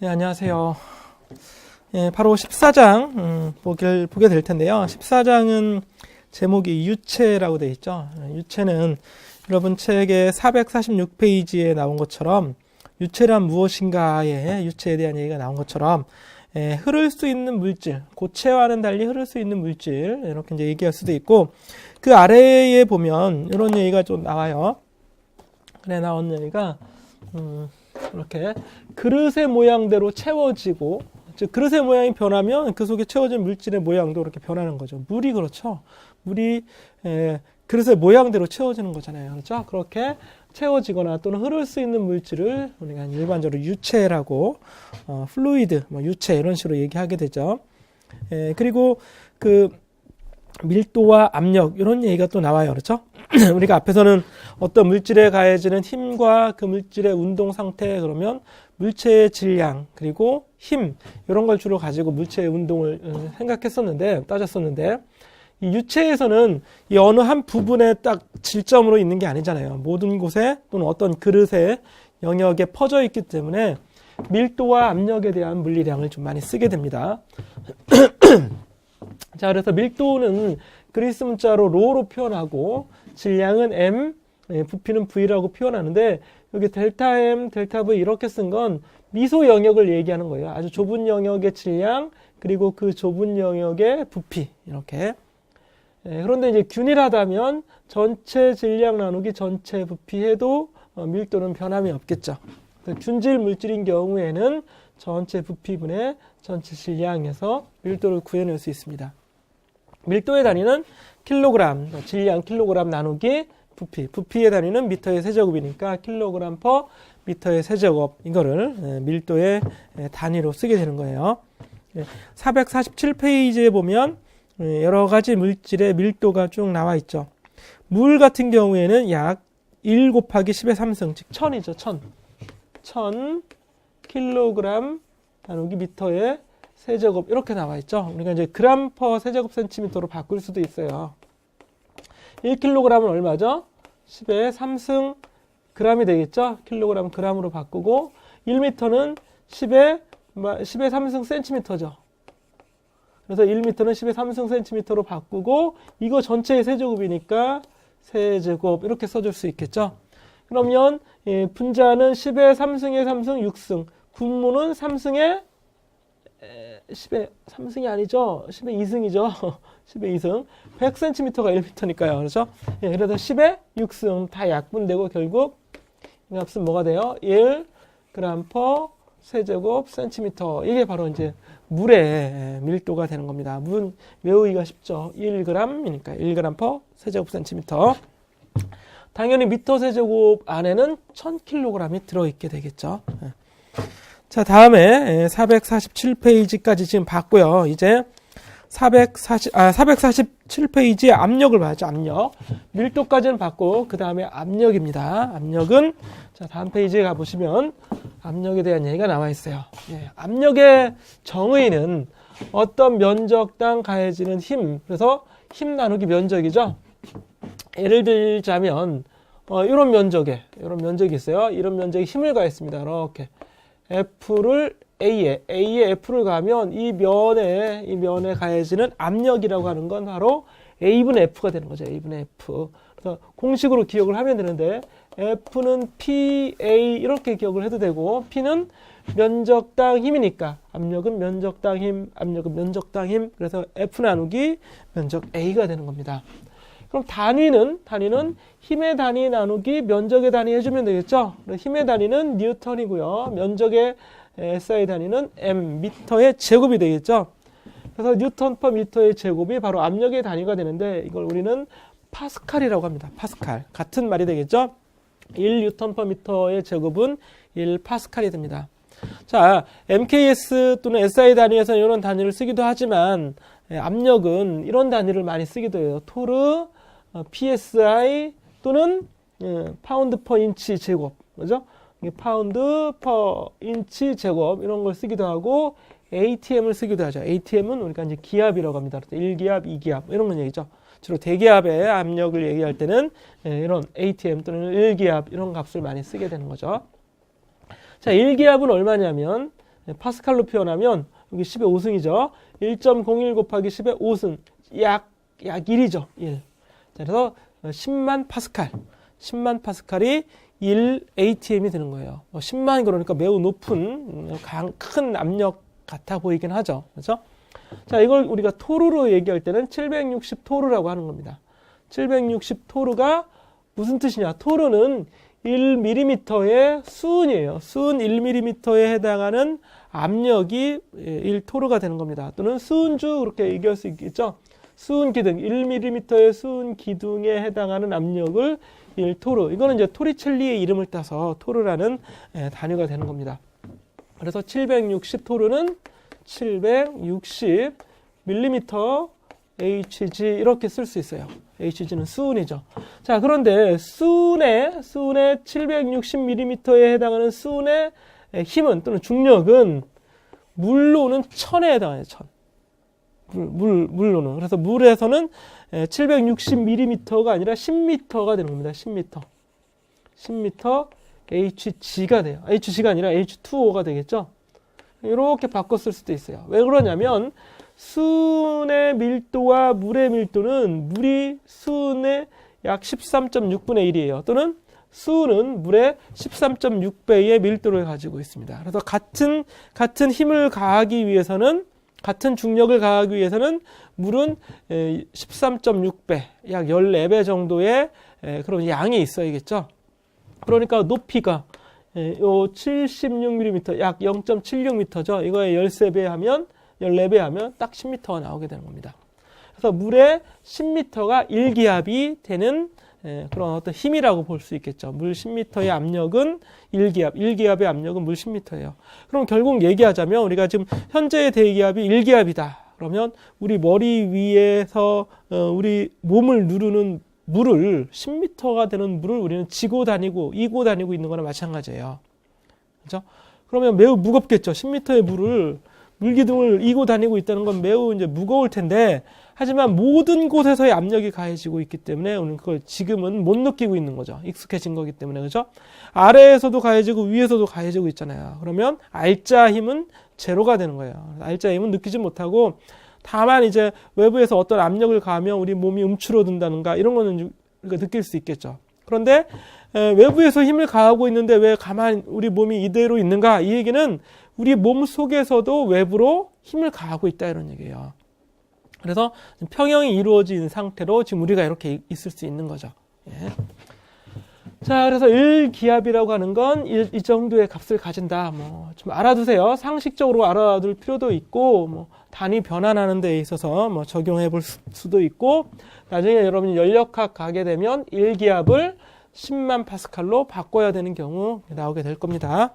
네, 안녕하세요. 예, 바로 14장 음, 보게, 보게 될 텐데요. 14장은 제목이 유체라고 되어 있죠. 예, 유체는 여러분 책의 446페이지에 나온 것처럼 유체란 무엇인가의 유체에 대한 얘기가 나온 것처럼 예, 흐를 수 있는 물질, 고체와는 달리 흐를 수 있는 물질 이렇게 이제 얘기할 수도 있고 그 아래에 보면 이런 얘기가 좀 나와요. 그래 나온 얘기가 음, 이렇게 그릇의 모양대로 채워지고 즉 그릇의 모양이 변하면 그 속에 채워진 물질의 모양도 이렇게 변하는 거죠. 물이 그렇죠. 물이 에, 그릇의 모양대로 채워지는 거잖아요. 그렇죠? 그렇게 채워지거나 또는 흐를 수 있는 물질을 우리가 일반적으로 유체라고 어, 플루이드, 뭐 유체 이런 식으로 얘기하게 되죠. 에, 그리고 그 밀도와 압력 이런 얘기가 또 나와요. 그렇죠? 우리가 앞에서는 어떤 물질에 가해지는 힘과 그 물질의 운동 상태 그러면 물체의 질량 그리고 힘 이런 걸 주로 가지고 물체의 운동을 어, 생각했었는데 따졌었는데 이 유체에서는 이 어느 한 부분에 딱 질점으로 있는 게 아니잖아요. 모든 곳에 또는 어떤 그릇의 영역에 퍼져 있기 때문에 밀도와 압력에 대한 물리량을 좀 많이 쓰게 됩니다. 자, 그래서 밀도는 그리스 문자로 로로 표현하고 질량은 m, 예, 부피는 v라고 표현하는데 여기 델타 m, 델타 v 이렇게 쓴 건 미소 영역을 얘기하는 거예요. 아주 좁은 영역의 질량 그리고 그 좁은 영역의 부피 이렇게. 예, 그런데 이제 균일하다면 전체 질량 나누기 전체 부피 해도 어, 밀도는 변함이 없겠죠. 균질 물질인 경우에는 전체 부피분의 전체 질량에서 밀도를 구해낼 수 있습니다. 밀도의 단위는 킬로그램, 질량 킬로그램 나누기 부피. 부피의 단위는 미터의 세제곱이니까 킬로그램 퍼 미터의 세제곱. 이거를 예, 밀도의 예, 단위로 쓰게 되는 거예요. 447페이지에 보면 예, 여러 가지 물질의 밀도가 쭉 나와 있죠. 물 같은 경우에는 약 1 곱하기 10의 3승, 즉 1000이죠, 1000. 1000 킬로그램 나누기 미터의 세제곱 이렇게 나와 있죠. 우리가 이제 그램 퍼 세제곱 센티미터로 바꿀 수도 있어요. 1kg은 얼마죠? 10의 3승 g이 되겠죠? 킬로그램 g으로 바꾸고 1m는 10의 10의 3승 센티미터죠. 그래서 1m는 10의 3승 센티미터로 바꾸고 이거 전체의 세제곱이니까 세제곱 이렇게 써줄 수 있겠죠. 그러면 예, 분자는 10의 3승의 3승 6승 분모는 3승의 10의 3승이 아니죠. 10의 2승이죠. 10의 2승. 100cm가 1m니까요. 그렇죠? 예, 그래서 10의 6승 다 약분되고 결국 이 값은 뭐가 돼요? 1 g 퍼 세제곱 센티미터. 이게 바로 이제 물의 밀도가 되는 겁니다. 물은 외우기가 쉽죠. 1g이니까 1g 퍼 세제곱 센티미터. 당연히 미터 세제곱 안에는 1000kg이 들어있게 되겠죠. 예. 자, 다음에 447페이지까지 지금 봤고요. 이제 440, 아, 447페이지의 압력을 봐야죠. 압력. 밀도까지는 봤고, 그 다음에 압력입니다. 압력은, 자, 다음 페이지에 가보시면 압력에 대한 얘기가 나와 있어요. 예, 압력의 정의는 어떤 면적당 가해지는 힘, 그래서 힘 나누기 면적이죠. 예를 들자면, 어, 이런 면적에, 이런 면적이 있어요. 이런 면적에 힘을 가했습니다. 이렇게. F를 A에, A에 F를 가면 이 면에, 이 면에 가해지는 압력이라고 하는 건 바로 A분의 F가 되는 거죠. A분의 F. 그래서 공식으로 기억을 하면 되는데, F는 PA 이렇게 기억을 해도 되고, P는 면적당 힘이니까, 압력은 면적당 힘, 압력은 면적당 힘, 그래서 F 나누기 면적 A가 되는 겁니다. 그럼 단위는 단위는 힘의 단위 나누기 면적의 단위 해주면 되겠죠. 힘의 단위는 뉴턴이고요. 면적의 SI 단위는 M 미터의 제곱이 되겠죠. 그래서 뉴턴 퍼 미터의 제곱이 바로 압력의 단위가 되는데 이걸 우리는 파스칼이라고 합니다. 파스칼 같은 말이 되겠죠. 1 뉴턴 퍼 미터의 제곱은 1 파스칼이 됩니다. 자, MKS 또는 SI 단위에서 이런 단위를 쓰기도 하지만 압력은 이런 단위를 많이 쓰기도 해요. 토르 어, PSI 또는 예, 파운드 퍼 인치 제곱, 그죠? 파운드 퍼 인치 제곱 이런 걸 쓰기도 하고 ATM을 쓰기도 하죠. ATM은 우리가 이제 기압이라고 합니다. 1기압, 2기압 이런 건 얘기죠. 주로 대기압의 압력을 얘기할 때는 예, 이런 ATM 또는 1기압 이런 값을 많이 쓰게 되는 거죠. 자, 1기압은 얼마냐면 네, 파스칼로 표현하면 여기 10의 5승이죠. 1.01 곱하기 10의 5승. 약, 약 1이죠. 1. 자, 그래서 10만 파스칼. 10만 파스칼이 1 ATM이 되는 거예요. 뭐 10만 그러니까 매우 높은 음, 강- 큰 압력 같아 보이긴 하죠. 그렇죠? 자, 이걸 우리가 토르로 얘기할 때는 760 토르라고 하는 겁니다. 760 토르가 무슨 뜻이냐? 토르는 1mm의 수은이에요. 수은 1mm에 해당하는 압력이 1토르가 되는 겁니다. 또는 수은주 그렇게 얘기할 수 있겠죠. 수은 기둥 1mm의 수은 기둥에 해당하는 압력을 1토르. 이거는 이제 토리첼리의 이름을 따서 토르라는 예, 단위가 되는 겁니다. 그래서 760 토르는 760 밀리미터 HG 이렇게 쓸 수 있어요. HG는 수은이죠. 자, 그런데 수은의 수은의 760mm에 해당하는 수은의 힘은 또는 중력은 물로는 천에 해당해요. 천. 물, 물 물로는 그래서 물에서는 760mm가 아니라 10m가 되는 겁니다. 10m. 10m HG가 돼요. HG가 아니라 H2O가 되겠죠. 이렇게 쓸 수도 있어요. 왜 그러냐면 수은의 밀도와 물의 밀도는 물이 수은의 약 13.6분의 1이에요. 또는 수은은 물의 13.6배의 밀도를 가지고 있습니다. 그래서 같은 같은 힘을 가하기 위해서는 같은 중력을 가하기 위해서는 물은 13.6배, 약 14배 정도의 에, 그런 양이 있어야겠죠. 그러니까 높이가 예, 요 76mm, 약 0.76m죠. 이거에 13배 하면 14배 하면 딱 10m가 나오게 되는 겁니다. 그래서 물의 10m가 1기압이 되는 예, 그런 어떤 힘이라고 볼 수 있겠죠. 물 10m의 압력은 1기압, 1기압의 압력은 물 10m예요. 그럼 결국 얘기하자면 우리가 지금 현재의 대기압이 1기압이다. 그러면 우리 머리 위에서 어, 우리 몸을 누르는 물을 10m가 되는 물을 우리는 지고 다니고 이고 다니고 있는 거나 마찬가지예요. 그렇죠? 그러면 매우 무겁겠죠. 10m의 물을 물기둥을 이고 다니고 있다는 건 매우 이제 무거울 텐데 하지만 모든 곳에서의 압력이 가해지고 있기 때문에 우리는 그걸 지금은 못 느끼고 있는 거죠. 익숙해진 거기 때문에 그죠? 아래에서도 가해지고 위에서도 가해지고 있잖아요. 그러면 알자 힘은 제로가 되는 거예요. 알자 힘은 느끼지 못하고 다만 이제 외부에서 어떤 압력을 가하면 우리 몸이 움츠러든다는가 이런 거는 느낄 수 있겠죠. 그런데 에, 외부에서 힘을 가하고 있는데 왜 가만 우리 몸이 이대로 있는가? 이 얘기는 우리 몸 속에서도 외부로 힘을 가하고 있다 이런 얘기예요. 그래서 평형이 이루어진 상태로 지금 우리가 이렇게 있을 수 있는 거죠. 예. 자, 그래서 1기압이라고 하는 건 이 정도의 값을 가진다. 뭐, 좀 알아두세요. 상식적으로 알아둘 필요도 있고, 뭐, 단위 변환하는 데 있어서 뭐 적용해 볼 수- 수도 있고, 나중에 여러분이 연력학 가게 되면 1기압을 10만 파스칼로 바꿔야 되는 경우 나오게 될 겁니다.